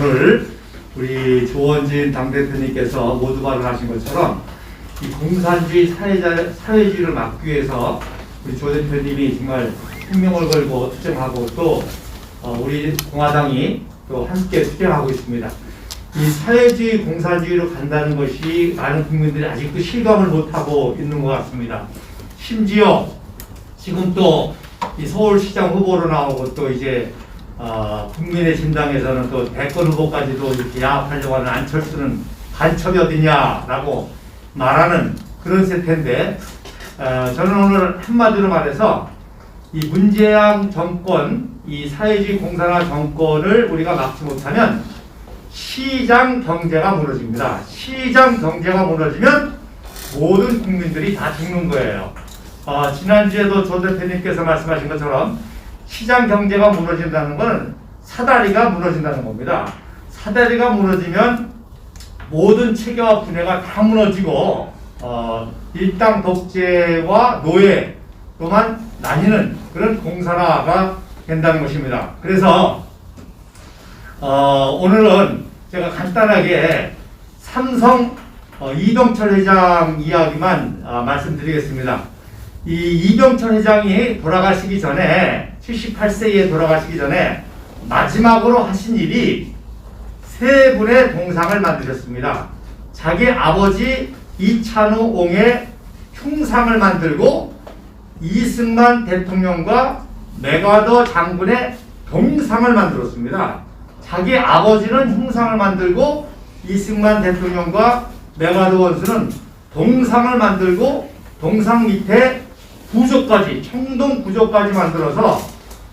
오늘 우리 조원진 당대표님께서 모두 발언하신 것처럼 이 공산주의 사회자, 사회주의를 막기 위해서 우리 조 대표님이 정말 생명을 걸고 투쟁하고 또 어, 우리 공화당이 또 함께 투쟁하고 있습니다. 이 사회주의 공산주의로 간다는 것이 많은 국민들이 아직도 실감을 못하고 있는 것 같습니다. 심지어 지금 또 이 서울시장 후보로 나오고 또 이제 어, 국민의 진당에서는 또 대권 후보까지도 이렇게 야합하려고 하는 안철수는 간첩이 어디냐라고 말하는 그런 세태인데 어, 저는 오늘 한마디로 말해서 이 문재양 정권, 이 사회주의 공산화 정권을 우리가 막지 못하면 시장 경제가 무너집니다. 시장 경제가 무너지면 모든 국민들이 다 죽는 거예요. 어, 지난주에도 조 대표님께서 말씀하신 것처럼 시장 경제가 무너진다는 건 사다리가 무너진다는 겁니다. 사다리가 무너지면 모든 체계와 분해가 다 무너지고 어, 일당 독재와 노예 또한 나뉘는 그런 공산화가 된다는 것입니다. 그래서 어, 오늘은 제가 간단하게 삼성 어, 이병철 회장 이야기만 어, 말씀드리겠습니다. 이 이병철 회장이 돌아가시기 전에 78세에 돌아가시기 전에 마지막으로 하신 일이 세 분의 동상을 만드셨습니다. 자기 아버지 이찬우 옹의 흉상을 만들고 이승만 대통령과 메가더 장군의 동상을 만들었습니다. 자기 아버지는 흉상을 만들고 이승만 대통령과 메가더 원수는 동상을 만들고 동상 밑에 구조까지 청동 구조까지 만들어서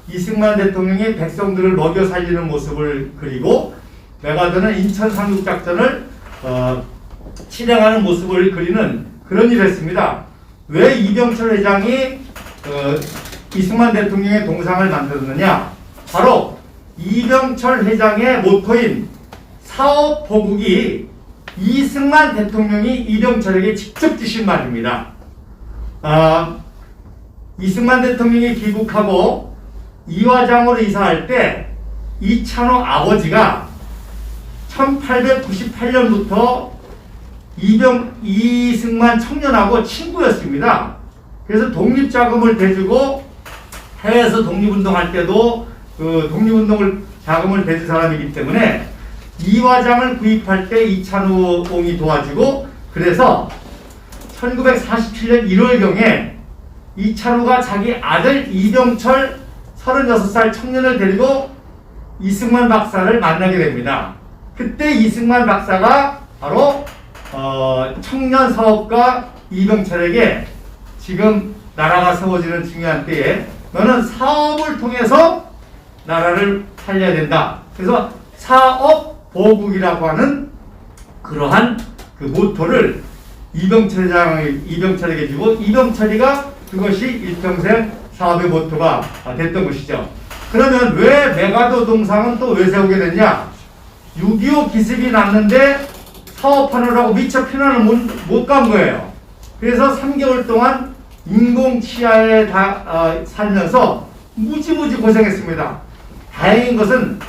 이승만 대통령이 백성들을 먹여 살리는 모습을 그리고 메가더는 인천 상륙 작전을 어, 실행하는 모습을 그리는 그런 일을 했습니다. 왜 이병철 회장이 어, 이승만 대통령의 동상을 만들었느냐? 바로 이병철 회장의 모토인 사업 보국이 이승만 대통령이 이병철에게 직접 주신 말입니다. 아, 이승만 대통령이 귀국하고 이화장으로 이사할 때 이찬호 아버지가 1898년부터 이병 이승만 청년하고 친구였습니다. 그래서 독립 자금을 대주고 해외에서 독립운동할 때도 그 독립운동을 자금을 대준 사람이기 때문에 이 화장을 구입할 때 이찬우 옹이 도와주고 그래서 1947년 1월경에 이찬우가 자기 아들 이병철 36살 청년을 데리고 이승만 박사를 만나게 됩니다. 그때 이승만 박사가 바로 어, 청년 사업가 이병철에게 지금 나라가 세워지는 중요한 때에 너는 사업을 통해서 나라를 살려야 된다. 그래서 사업 보국이라고 하는 그러한 그 모토를 이병철 회장 이병철에게 주고 이병철이가 그것이 일평생 사업의 모토가 됐던 것이죠. 그러면 왜 메가도 동상은 또 왜 세우게 됐냐? 6.25 기습이 났는데 사업하느라고 미처 피난을 못 간 거예요. 그래서 3개월 동안 인공치하에 다 어, 살면서 무지무지 고생했습니다. 다행인 것은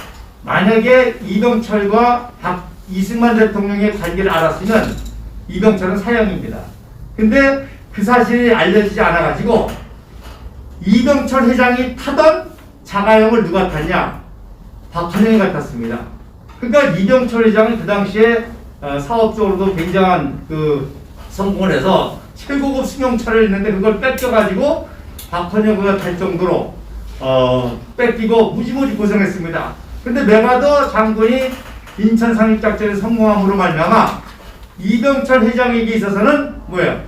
만약에 이병철과 박 이승만 대통령의 관계를 알았으면 이병철은 사형입니다. 근데 그 사실이 알려지지 않아가지고 이병철 회장이 타던 자가용을 누가 탔냐? 박헌영이 같았습니다. 그러니까 이병철 회장은 그 당시에 어, 사업적으로도 굉장한 그 성공을 해서 최고급 승용차를 있는데 그걸 뺏겨가지고 박헌영이가 탈 정도로 어, 뺏기고 무지무지 고생했습니다. 근데 메가더 장군이 인천 상륙작전에 성공함으로 말미암아 이병철 회장에게 있어서는 뭐예요?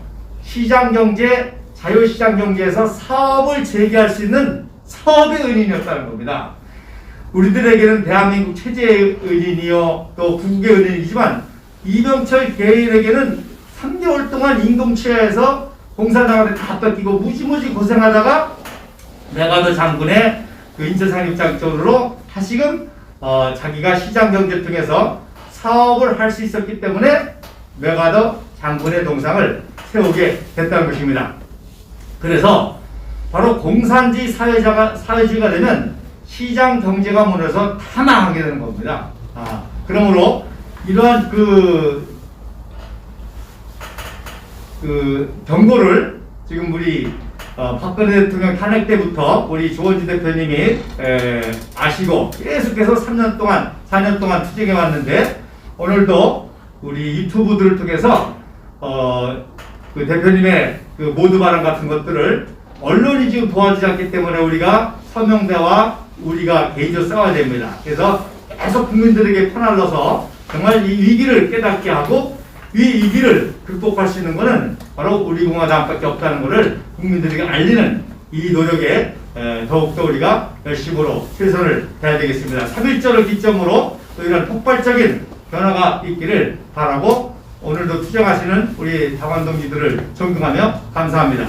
시장 경제, 자유시장 경제에서 사업을 재개할 수 있는 사업의 은인이었다는 겁니다. 우리들에게는 대한민국 체제의 은인이요 또 국국의 은인이지만 이병철 개인에게는 3개월 동안 인공치하에서 공사장한테 다 뺏기고 무지무지 고생하다가 메가더 장군의 그 인천상륙작전으로 다시금 어, 자기가 시장 경제를 통해서 사업을 할 수 있었기 때문에 메가더 장군의 동상을 세우게 됐다는 것입니다. 그래서 바로 공산주의 사회자가 사회주의가 되면 시장 경제가 무너져서 다 망하게 되는 겁니다. 아, 그러므로 이러한 그, 그 경고를 지금 우리 어, 박근혜 대통령 탄핵 때부터 우리 조원진 대표님이 에, 아시고 계속해서 3년 동안, 4년 동안 투쟁해 왔는데 오늘도 우리 유튜브들을 통해서 어, 그 대표님의 그 모두 발언 같은 것들을 언론이 지금 도와주지 않기 때문에 우리가 서명대와 우리가 개인적으로 싸워야 됩니다. 그래서 계속 국민들에게 퍼날려서 정말 이 위기를 깨닫게 하고 이 위기를 극복할 수 있는 것은 바로 우리 공화당밖에 없다는 것을 국민들에게 알리는 이 노력에 에, 더욱더 우리가 열심으로 최선을 다해야 되겠습니다. 3.1절을 기점으로 또 이런 폭발적인 변화가 있기를 바라고 오늘도 투쟁하시는 우리 당원 동지들을 존경하며 감사합니다.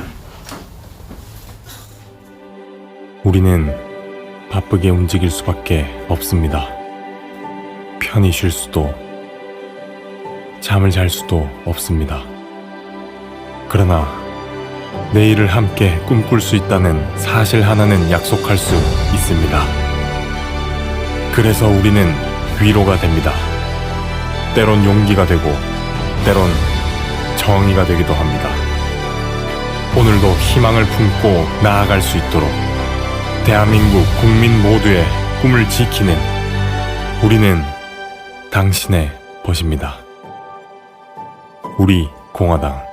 우리는 바쁘게 움직일 수밖에 없습니다. 편히 쉴 수도, 잠을 잘 수도 없습니다. 그러나 내일을 함께 꿈꿀 수 있다는 사실 하나는 약속할 수 있습니다. 그래서 우리는 위로가 됩니다. 때론 용기가 되고, 때론 정의가 되기도 합니다. 오늘도 희망을 품고 나아갈 수 있도록 대한민국 국민 모두의 꿈을 지키는 우리는 당신의 벗입니다. 우리 공화당